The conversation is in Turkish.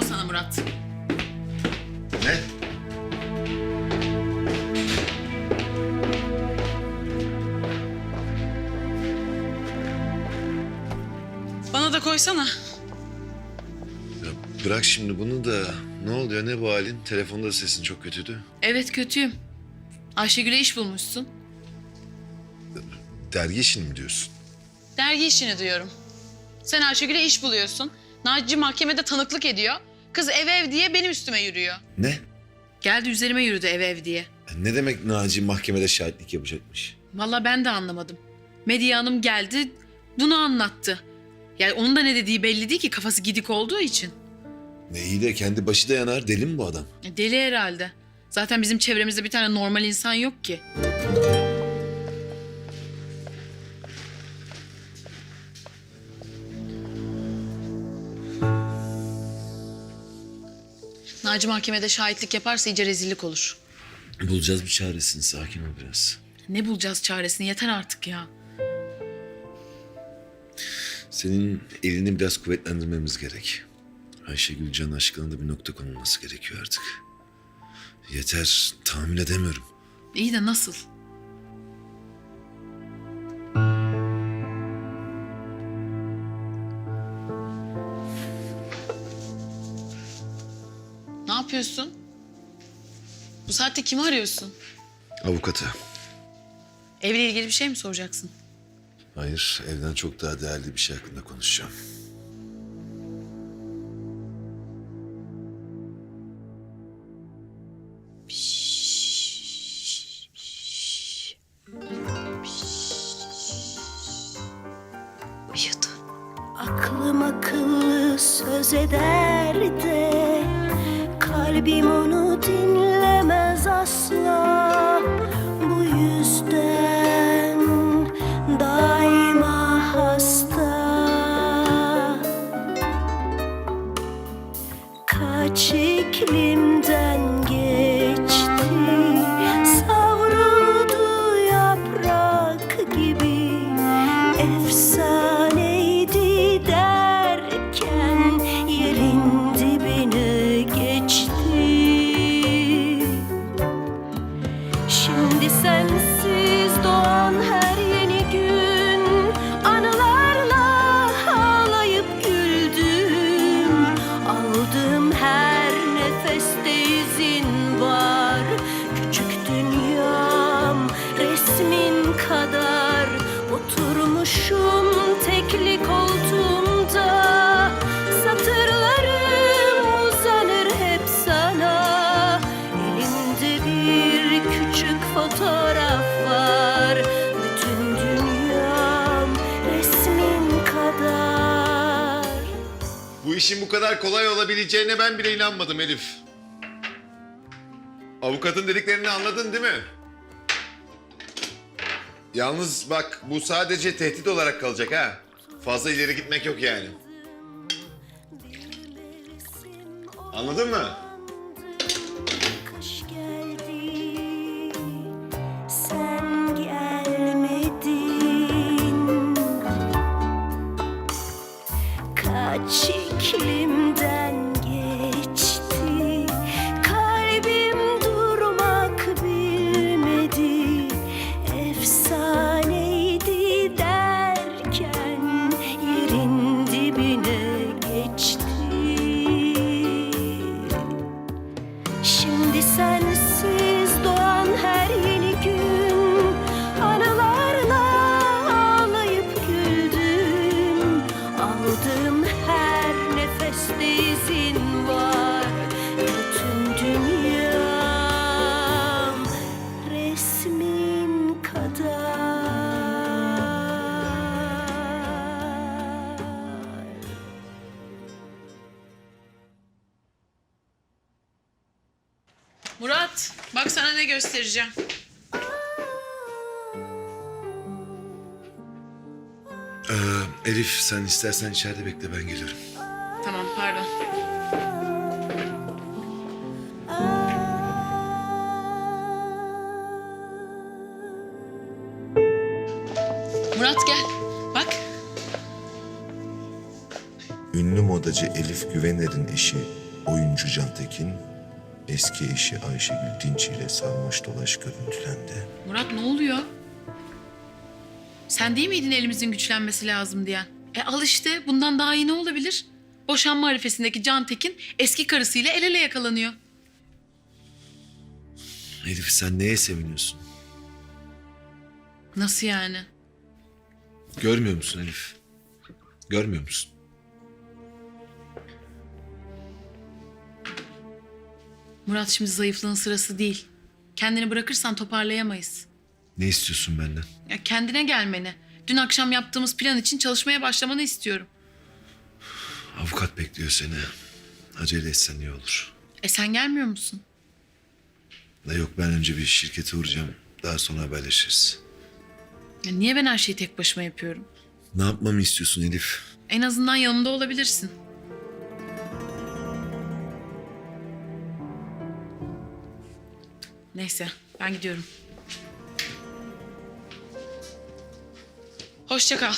Bravo sana Murat. Ne? Bana da koysana. Ya bırak şimdi bunu da. Ne oluyor ne bu halin? Telefonda sesin çok kötüydü. Evet kötüyüm. Ayşegül'e iş bulmuşsun. Dergi işini mi diyorsun? Dergi işini diyorum. Sen Ayşegül'e iş buluyorsun. Naci mahkemede tanıklık ediyor. Kız ev ev diye benim üstüme yürüyor. Ne? Geldi üzerime yürüdü ev ev diye. Ne demek Naci mahkemede şahitlik yapacakmış? Vallahi ben de anlamadım. Medya Hanım geldi, bunu anlattı. Yani onun da ne dediği belli değil ki kafası gidik olduğu için. Ne iyi de kendi başı da yanar. Deli mi bu adam? E, Deli herhalde. Zaten bizim çevremizde bir tane normal insan yok ki. Naci mahkemede şahitlik yaparsa iyice rezillik olur. Bulacağız bir çaresini. Sakin ol biraz. Ne bulacağız çaresini yeter artık ya. Senin elini biraz kuvvetlendirmemiz gerek. Ayşegül Can aşkına da bir nokta konulması gerekiyor artık. Yeter. Tahammül edemiyorum. İyi de nasıl? Yapıyorsun? Bu saatte kimi arıyorsun? Avukatı. Evle ilgili bir şey mi soracaksın? Hayır, evden çok daha değerli bir şey hakkında konuşacağım. Aklım akıllı söz eder de Kalbim onu dinlemez asla. Bu yüzden daima hasta. Kaç iklimden Oturmuşum tekli koltuğumda Satırlarım uzanır hep sana Elimde bir küçük fotoğraf var Bütün dünyam resmin kadar Bu işin bu kadar kolay olabileceğine ben bile inanmadım Elif. Avukatın dediklerini anladın değil mi? Yalnız bak bu sadece tehdit olarak kalacak ha. Fazla ileri gitmek yok yani. Anladın mı? Kaç iklimden Yeah. Murat, bak sana ne göstereceğim. Ee, Elif sen istersen içeride bekle ben gelirim. Tamam, pardon. Murat gel. Bak. Ünlü modacı Elif Güvener'in eşi oyuncu Can Tekin, eski eşi Ayşegül Dinç ile sarmaş dolaş görüntülendi. Murat ne oluyor? Sen değil miydin elimizin güçlenmesi lazım diyen? E al işte bundan daha iyi ne olabilir? Boşanma arifesindeki Can Tekin eski karısıyla el ele yakalanıyor. Elif sen neye seviniyorsun? Nasıl yani? Görmüyor musun Elif? Görmüyor musun? Murat şimdi zayıflığın sırası değil. Kendini bırakırsan toparlayamayız. Ne istiyorsun benden? Ya kendine gelmeni. Dün akşam yaptığımız plan için çalışmaya başlamanı istiyorum. Avukat bekliyor seni. Acele etsen iyi olur. E sen gelmiyor musun? Da yok ben önce bir şirkete uğrayacağım. Daha sonra haberleşiriz. Ya niye ben her şeyi tek başıma yapıyorum? Ne yapmamı istiyorsun Elif? En azından yanımda olabilirsin. Neyse, ben gidiyorum. Hoşça kal.